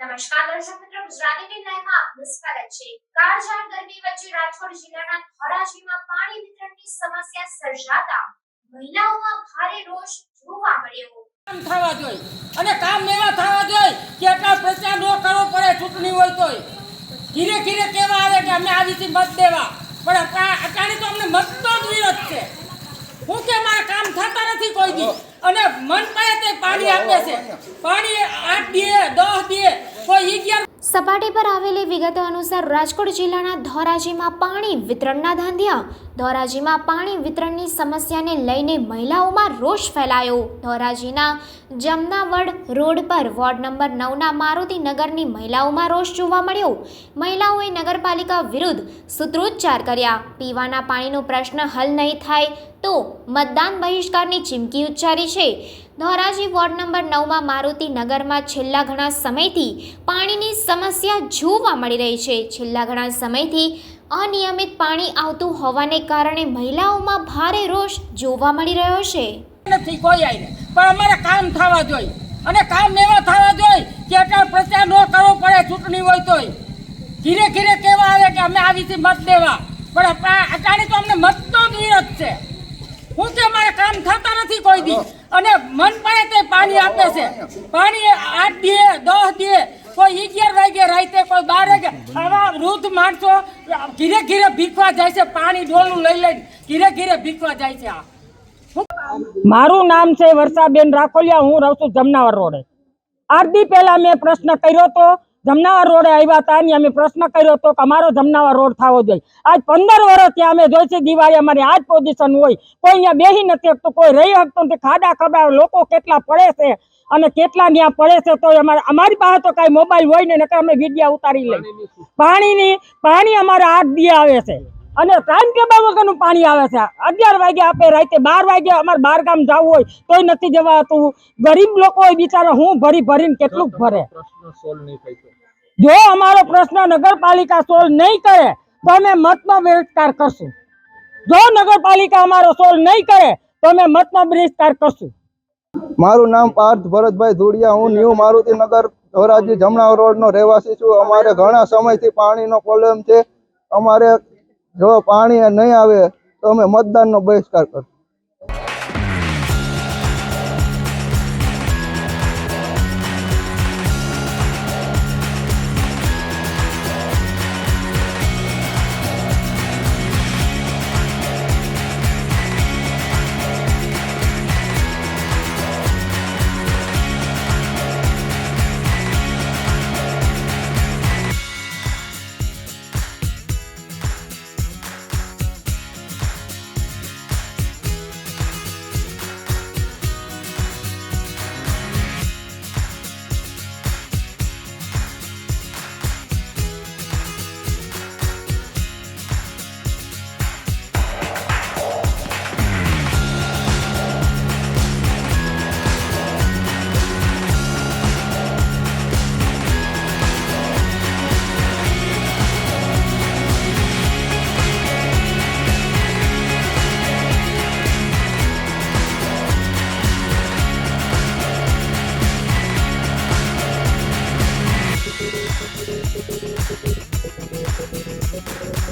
દર્શક મિત્રો ગુજરાતી ટીવી લાઈવમાં આપનું સ્વાગત છે. કાળઝાળ ગરમી વચ્ચે રાજકોટ જિલ્લાના ધોરાજીમાં પાણી વિતરણની સમસ્યા સર્જાતા મહિલાઓમાં ભારે રોષ જોવા મળ્યો. કામ થવા જોઈએ. અને કામ એવા થવા જોઈએ કે એટલા પ્રચાર ન કરવો પડે ચૂંટણી હોય તોય. ધીરે ધીરે કેવા આવે કે અમે આવી રીતે મત દેવા. પણ અત્યારે તો અમને મતનો જ વિરોધ છે. હું કે મારા કામ થતા નથી કોઈ દી. અને મન કહે તે પાણી આપે છે. પાણી આઠ દીએ દસ સપાટી પર આવેલી વિગતો અનુસાર રાજકોટ જિલ્લાના ધોરાજીમાં પાણી વિતરણના ધાંધિયા. ધોરાજીમાં પાણી વિતરણની સમસ્યાને લઈને મહિલાઓમાં રોષ ફેલાયો. ધોરાજીના જમનાવડ રોડ પર વોર્ડ નંબર નવના મારુતિ નગરની મહિલાઓમાં રોષ જોવા મળ્યો. મહિલાઓએ નગરપાલિકા વિરુદ્ધ સૂત્રોચ્ચાર કર્યા. પીવાના પાણીનો પ્રશ્ન હલ નહીં થાય તો મતદાન બહિષ્કારની ચીમકી ઉચ્ચારી છે. ધોરાજી વોર્ડ નંબર નવમાં મારુતિ નગરમાં છેલ્લા ઘણા સમયથી પાણીની સમસ્યા જોવા મળી રહી છે. છેલ્લા ઘણા સમયથી અનિયમિત પાણી આવતું હોવાને કારણે મહિલાઓમાં ભારે રોષ જોવા મળી રહ્યો છે. નથી કોઈ આવીને. પણ અમારે કામ થવા જોઈએ. અને કામ એવા થવા જોઈએ કે અટલ પ્રચાર ન કરવો પડે ચૂંટણી હોય તોય. ધીરે ધીરે કેવા આવે કે અમે આવીથી મત દેવા પણ અટા- અટાણે તો અમને મતનો જ વિરોધ છે. હું કે અમારે કામ થતા નથી કોઈ દી અને મન પણ તે પાણી આપે છે. પાણી આઠ દીએ દસ દીએ કોઈ અગિયાર વાગે, રાતે કોઈ બાર વાગે. આવા વૃદ્ધ માણસો ધીરે ધીરે ભીખવા જાય છે, પાણી ડોલું લઈ લઈને ધીરે ધીરે ભીખવા જાય છે આ. મારું નામ છે વર્ષાબેન રાખોલિયા, હું રહું છું જમનાવર રોડે. આઠ દી પહેલા મેં પ્રશ્ન કર્યો તો જમનાવર રોડે આવ્યા હતા ને અમે પ્રશ્ન કર્યો તો કે અમારો જમનાવર રોડ થવો જોઈએ. આજ પંદર વર્ષ ત્યાં અમે જોઈ છે દિવાળી અમારી આજ પોઝિશન હોય. કોઈ અહીંયા બેસી નથી શકતું કોઈ રહી શકતું નથી. ખાડા ખાડા લોકો કેટલા પડે છે અને કેટલા ત્યાં પડે છે તો અમારે અમારી પાસે તો કાંઈ મોબાઈલ હોય ને નકર અમે વિડીયા ઉતારી લઈએ. પાણીની પાણી અમારે આઠ દી આવે છે. અને ટાઈમ ટેબલ વગરનું પાણી આવે છે. અગિયાર વાગે આપે રાતે બાર વાગે અમારે બાર ગામ જવું હોય તોય નથી જવાતું. ગરીબ લોકો હોય બિચારા, હું ભરી ભરીને કેટલું ભરે? જો અમારો પ્રશ્ન નગરપાલિકા સોલ્વ નહીં કરે, તો અમે મતનો બહિષ્કાર કરશું. જો નગરપાલિકા અમારો સોલ્વ નહીં કરે, તો અમે મતનો બહિષ્કાર કરશું. મારું નામ પાર્થ ભરતભાઈ ધુડિયા, હું ન્યૂ મારુતિનગર ધોરાજી જમણા રોડનો રહેવાસી છું. અમારે ઘણા સમયથી પાણીનો પ્રોબ્લેમ છે. અમારે જો પાણી નહીં આવે તો અમે મતદાનનો બહિષ્કાર કરશું.